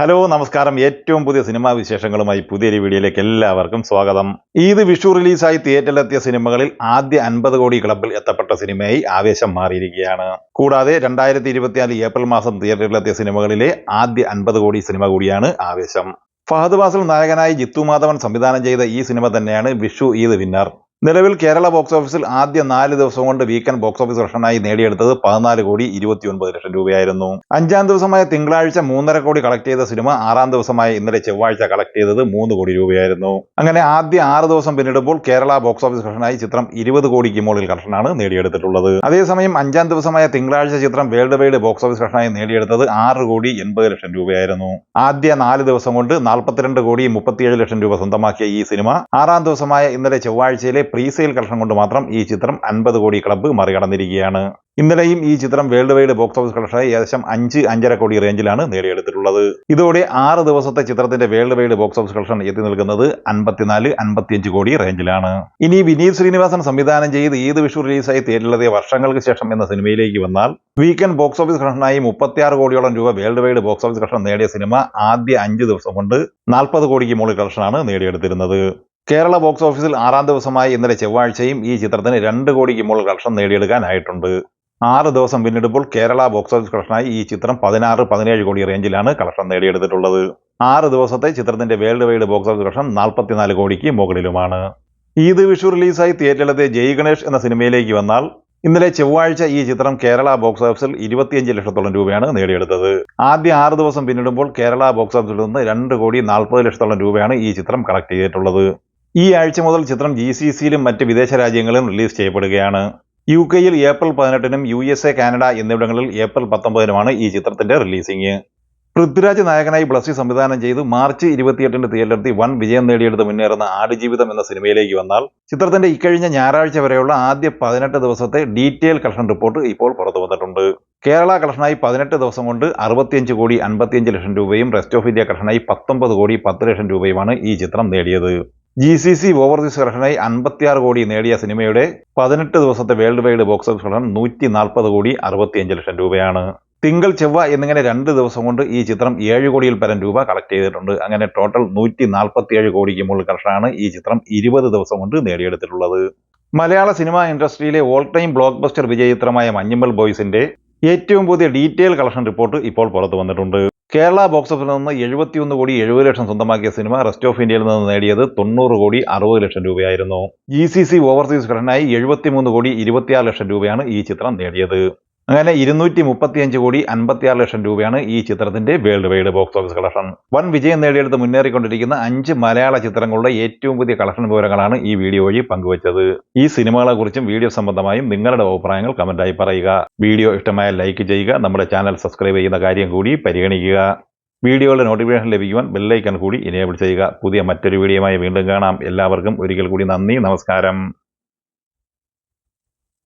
Hello നമസ്കാരം. ഏറ്റവും പുതിയ സിനിമാ വിശേഷങ്ങളുമായി പുതിയൊരു വീഡിയോയിലേക്ക് എല്ലാവർക്കും സ്വാഗതം. ഈദ് വിഷു റിലീസായി തിയേറ്ററിലെത്തിയ സിനിമകളിൽ ആദ്യ അൻപത് കോടി ക്ലബിൽ എത്തപ്പെട്ട സിനിമയായി ആവേശം മാറിയിരിക്കുകയാണ്. കൂടാതെ രണ്ടായിരത്തി ഇരുപത്തിനാല് ഏപ്രിൽ മാസം തിയേറ്ററിലെത്തിയ സിനിമകളിലെ ആദ്യ അൻപത് കോടി സിനിമ കൂടിയാണ് ആവേശം. ഫഹദ് വാസൽ നായകനായി ജിത്തു മാധവൻ സംവിധാനം ചെയ്ത ഈ സിനിമ തന്നെയാണ് വിഷു ഈദ് വിന്നർ. നിലവിൽ കേരള ബോക്സ് ഓഫീസിൽ ആദ്യ നാല് ദിവസം കൊണ്ട് വീക്കെൻഡ് ബോക്സ് ഓഫീസ് കളക്ഷനായി നേടിയെടുത്തത് പതിനാല് കോടി ഇരുപത്തിയൊൻപത് ലക്ഷം രൂപയായിരുന്നു. അഞ്ചാം ദിവസമായ തിങ്കളാഴ്ച മൂന്നര കോടി കളക്ട് ചെയ്ത സിനിമ ആറാം ദിവസമായ ഇന്നലെ ചൊവ്വാഴ്ച കളക്ട് ചെയ്തത് മൂന്ന് കോടി രൂപയായിരുന്നു. അങ്ങനെ ആദ്യ ആറ് ദിവസം പിന്നിടുമ്പോൾ കേരള ബോക്സ് ഓഫീസ് കളക്ഷനായി ചിത്രം ഇരുപത് കോടിക്ക് മുകളിൽ കളക്ഷനാണ് നേടിയെടുത്തിട്ടുള്ളത്. അതേസമയം അഞ്ചാം ദിവസമായ തിങ്കളാഴ്ച ചിത്രം വേൾഡ് വൈഡ് ബോക്സ് ഓഫീസ് കളക്ഷനായി നേടിയെടുത്തത് ആറ് കോടി എൺപത് ലക്ഷം രൂപയായിരുന്നു. ആദ്യ നാല് ദിവസം കൊണ്ട് നാൽപ്പത്തിരണ്ട് കോടി മുപ്പത്തിയേഴ് ലക്ഷം രൂപ സ്വന്തമാക്കിയ ഈ സിനിമ ആറാം ദിവസമായ ഇന്നലെ ചൊവ്വാഴ്ചയിലെ പ്രീസെയിൽ കളക്ഷൻ കൊണ്ട് മാത്രം ഈ ചിത്രം അൻപത് കോടി ക്ലബ്ബ് മറികടന്നിരിക്കുകയാണ്. ഇന്നലെയും ഈ ചിത്രം വേൾഡ് വൈഡ് ബോക്സ് ഓഫീസ് കളക്ഷനായി ഏകദേശം അഞ്ച് അഞ്ചര കോടി റേഞ്ചിലാണ് നേടിയെടുത്തിട്ടുള്ളത്. ഇതോടെ ആറ് ദിവസത്തെ ചിത്രത്തിന്റെ world wide box office collection എത്തി നിൽക്കുന്നത് അൻപത്തിനാല് അൻപത്തിയഞ്ച് കോടി റേഞ്ചിലാണ് ഇനി വിനീത് ശ്രീനിവാസൻ സംവിധാനം ചെയ്ത് ഏത് വിഷു റിലീസായി തിയേറ്ററിലെത്തിയ വർഷങ്ങൾക്ക് ശേഷം എന്ന സിനിമയിലേക്ക് വന്നാൽ വീക്കെൻഡ് ബോക്സ് ഓഫീസ് കളക്ഷനായി മുപ്പത്തിയാറ് കോടിയോളം രൂപ world wide box office collection നേടിയ സിനിമ ആദ്യ അഞ്ച് ദിവസം കൊണ്ട് നാൽപ്പത് കോടിക്ക് മുകളിൽ കളക്ഷനാണ് നേടിയെടുത്തിരുന്നത്. കേരള ബോക്സ് ഓഫീസിൽ ആറാം ദിവസമായി ഇന്നലെ ചൊവ്വാഴ്ചയും ഈ ചിത്രത്തിന് രണ്ട് കോടിക്ക് മുകളിൽ കളക്ഷൻ നേടിയെടുക്കാനായിട്ടുണ്ട്. ആറ് ദിവസം പിന്നിടുമ്പോൾ കേരള ബോക്സ് ഓഫീസ് കളക്ഷനായി ഈ ചിത്രം പതിനാറ് പതിനേഴ് കോടി റേഞ്ചിലാണ് കളക്ഷൻ നേടിയെടുത്തിട്ടുള്ളത്. ആറ് ദിവസത്തെ ചിത്രത്തിന്റെ world wide box office collection നാൽപ്പത്തിനാല് കോടിക്ക് മുകളിലുമാണ്. ഈദ് വിഷു റിലീസായി തിയേറ്ററിലെത്തിയ ജയ് ഗണേഷ് എന്ന സിനിമയിലേക്ക് വന്നാൽ ഇന്നലെ ചൊവ്വാഴ്ച ഈ ചിത്രം കേരള ബോക്സ് ഓഫീസിൽ ഇരുപത്തിയഞ്ച് ലക്ഷത്തോളം രൂപയാണ് നേടിയെടുത്തത്. ആദ്യ ആറ് ദിവസം പിന്നിടുമ്പോൾ കേരള ബോക്സ് ഓഫീസിൽ നിന്ന് രണ്ട് കോടി നാൽപ്പത് ലക്ഷത്തോളം രൂപയാണ് ഈ ചിത്രം കളക്ട് ചെയ്തിട്ടുള്ളത്. ഈ ആഴ്ച മുതൽ ചിത്രം ജി സി സിയിലും മറ്റ് വിദേശ രാജ്യങ്ങളിലും റിലീസ് ചെയ്യപ്പെടുകയാണ്. യു കെയിൽ ഏപ്രിൽ പതിനെട്ടിനും യു എസ് എ കാനഡ എന്നിവിടങ്ങളിൽ ഏപ്രിൽ പത്തൊമ്പതിനുമാണ് ഈ ചിത്രത്തിന്റെ റിലീസിംഗ്. പൃഥ്വിരാജ് നായകനായി ബ്ലസ്സി സംവിധാനം ചെയ്ത് മാർച്ച് ഇരുപത്തിയെട്ടിന് തിയേറ്ററിൽ വൻ വിജയം നേടിയെടുത്ത് മുന്നേറുന്ന ആടുജീവിതം എന്ന സിനിമയിലേക്ക് വന്നാൽ ചിത്രത്തിന്റെ ഇക്കഴിഞ്ഞ ഞായറാഴ്ച വരെയുള്ള ആദ്യ പതിനെട്ട് ദിവസത്തെ ഡീറ്റെയിൽ കളക്ഷൻ റിപ്പോർട്ട് ഇപ്പോൾ പുറത്തു വന്നിട്ടുണ്ട്. കേരള കളക്ഷനായി പതിനെട്ട് ദിവസം കൊണ്ട് അറുപത്തിയഞ്ച് കോടി അൻപത്തിയഞ്ച് ലക്ഷം രൂപയും റെസ്റ്റ് ഓഫ് ഇന്ത്യ കളക്ഷനായി പത്തൊമ്പത് കോടി പത്ത് ലക്ഷം രൂപയുമാണ് ഈ ചിത്രം നേടിയത്. ജി സി സി ഓവർസീസ് കളക്ഷനായി അൻപത്തിയാറ് കോടി നേടിയ സിനിമയുടെ പതിനെട്ട് ദിവസത്തെ world wide box office collection നൂറ്റി നാൽപ്പത് കോടി അറുപത്തിയഞ്ച് ലക്ഷം രൂപയാണ്. തിങ്കൾ ചൊവ്വ എന്നിങ്ങനെ രണ്ട് ദിവസം കൊണ്ട് ഈ ചിത്രം ഏഴ് കോടിയിൽ പരം രൂപ കളക്ട് ചെയ്തിട്ടുണ്ട്. അങ്ങനെ ടോട്ടൽ നൂറ്റി നാൽപ്പത്തിയേഴ് കോടിക്ക് മുകളിൽ കളക്ഷനാണ് ഈ ചിത്രം ഇരുപത് ദിവസം കൊണ്ട് നേടിയെടുത്തിട്ടുള്ളത്. മലയാള സിനിമാ ഇൻഡസ്ട്രിയിലെ ഓൾ ടൈം ബ്ലോക്ക് ബസ്റ്റർ വിജയ ചിത്രമായ മഞ്ഞുമ്മൽ ബോയ്സിന്റെ ഏറ്റവും പുതിയ ഡീറ്റെയിൽ കളക്ഷൻ റിപ്പോർട്ട് ഇപ്പോൾ പുറത്തു വന്നിട്ടുണ്ട്. കേരള ബോക്സ് ഓഫീസിൽ നിന്ന് എഴുപത്തിയൊന്ന് കോടി എഴുപത് ലക്ഷം സ്വന്തമാക്കിയ സിനിമ റെസ്റ്റ് ഓഫ് ഇന്ത്യയിൽ നിന്ന് നേടിയത് തൊണ്ണൂറ് കോടി അറുപത് ലക്ഷം രൂപയായിരുന്നു. ജി സി സി ഓവർസീസ് ഘടനയായി എഴുപത്തിമൂന്ന് കോടി ഇരുപത്തിയാറ് ലക്ഷം രൂപയാണ് ഈ ചിത്രം നേടിയത്. അങ്ങനെ ഇരുന്നൂറ്റി മുപ്പത്തിയഞ്ച് കോടി അൻപത്തിയാറ് ലക്ഷം രൂപയാണ് ഈ ചിത്രത്തിന്റെ world wide box office collection. വൻ വിജയം നേടിയെടുത്ത് മുന്നേറിക്കൊണ്ടിരിക്കുന്ന അഞ്ച് മലയാള ചിത്രങ്ങളുടെ ഏറ്റവും പുതിയ കളക്ഷൻ വിവരങ്ങളാണ് ഈ വീഡിയോ വഴി പങ്കുവച്ചത്. ഈ സിനിമകളെക്കുറിച്ചും വീഡിയോ സംബന്ധമായും നിങ്ങളുടെ അഭിപ്രായങ്ങൾ കമന്റായി പറയുക. വീഡിയോ ഇഷ്ടമായ ലൈക്ക് ചെയ്യുക നമ്മുടെ ചാനൽ സബ്സ്ക്രൈബ് ചെയ്യുന്ന കാര്യം കൂടി പരിഗണിക്കുക. വീഡിയോയുടെ നോട്ടിഫിക്കേഷൻ ലഭിക്കുവാൻ ബെല്ലൈക്കൺ കൂടി ഇനേബിൾ ചെയ്യുക. പുതിയ മറ്റൊരു വീഡിയോയുമായി വീണ്ടും കാണാം. എല്ലാവർക്കും ഒരിക്കൽ കൂടി നന്ദി നമസ്കാരം.